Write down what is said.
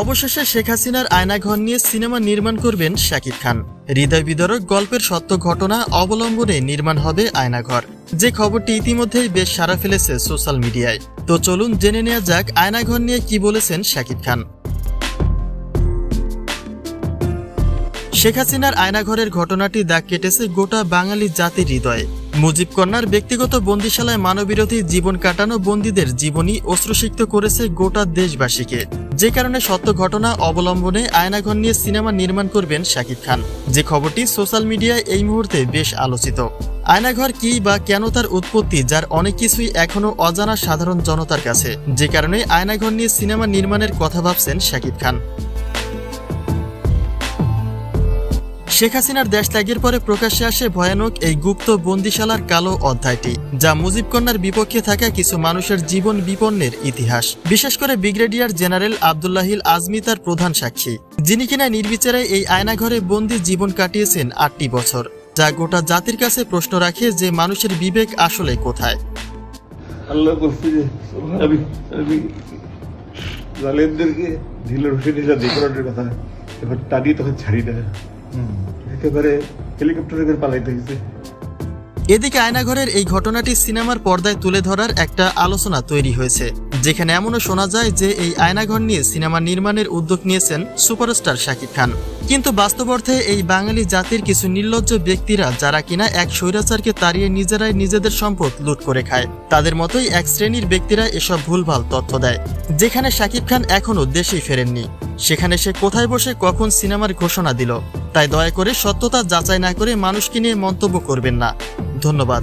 অবশেষে শেখ হাসিনার আয়নাঘর নিয়ে সিনেমা নির্মাণ করবেন শাকিব খান। হৃদয় বিদরক গল্পের সত্য ঘটনা অবলম্বনে নির্মাণ হবে আয়নাঘর। যে খবরটি ইতিমধ্যেই বেশ সারা ফেলেছে সোশ্যাল মিডিয়ায়। তো চলুন জেনে নেওয়া যাক আয়নাঘর নিয়ে কি বলেছেন শাকিব খান। শেখ হাসিনার আয়নাঘরের ঘটনাটি দাগ কেটেছে গোটা বাঙালি জাতির হৃদয়ে। মুজিব কন্যার ব্যক্তিগত বন্দিশালায় মানবিরোধী জীবন কাটানো বন্দীদের জীবনী অশ্রুসিক্ত করেছে গোটা দেশবাসীকে। যে কারণে সত্য ঘটনা অবলম্বনে আয়নাঘর নিয়ে সিনেমা নির্মাণ করবেন শাকিব খান। যে খবরটি সোশ্যাল মিডিয়ায় এই মুহূর্তে বেশ আলোচিত। আয়নাঘর কি বা কেন তার উৎপত্তি যার অনেক কিছুই এখনও অজানা সাধারণ জনতার কাছে। যে কারণে আয়নাঘর নিয়ে সিনেমা নির্মাণের কথা ভাবছেন শাকিব খান। শেখ হাসিনার দেশ ত্যাগের পরে প্রকাশ্যে আসে ভয়ানক এই গুপ্ত বন্দিশালার কালো অধ্যায়টি যা মুজিব কন্যার বিপক্ষে থাকা কিছু মানুষের জীবন বিপন্নের ইতিহাস। বিশেষ করে ব্রিগেডিয়ার জেনারেল আবদুল্লাহিল আজমি তার প্রধান সাক্ষী যিনি কিনা নির্বিচারে এই আয়নাঘরে বন্দি জীবন কাটিয়েছেন আটটি বছর যা গোটা জাতির কাছে প্রশ্ন রাখে যে মানুষের বিবেক আসলে কোথায়। আল্লাহ আমি আমি জালেমদেরকে ঢিলে রুশে নিয়ে দিয়ে করানোর কথা এবার টানিয়ে তখন ছাড়ি না একেবারে হেলিকপ্টারে পালাইতে এদিকে আয়নাঘরের এই ঘটনাটি সিনেমার পর্দায় তুলে ধরার একটা আলোচনা তৈরি হয়েছে, যেখানে এমনও শোনা যায় যে এই আয়নাঘর নিয়ে সিনেমা নির্মাণের উদ্যোগ নিয়েছেন সুপারস্টার শাকিব খান। কিন্তু বাস্তব অর্থে এই বাঙালি জাতির কিছু নির্লজ্জ ব্যক্তিরা যারা কিনা এক স্বৈরাচারকে তাড়িয়ে নিজেরাই নিজেদের সম্পদ লুট করে খায়, তাদের মতোই এক শ্রেণির ব্যক্তিরা এসব ভুলভাল তথ্য দেয়, যেখানে শাকিব খান এখনও দেশেই ফেরেননি। সেখানে সে কোথায় বসে কখন সিনেমার ঘোষণা দিল? তাই দয়া করে সত্যতা যাচাই না করে মানুষকে নিয়ে মন্তব্য করবেন না। ধন্যবাদ।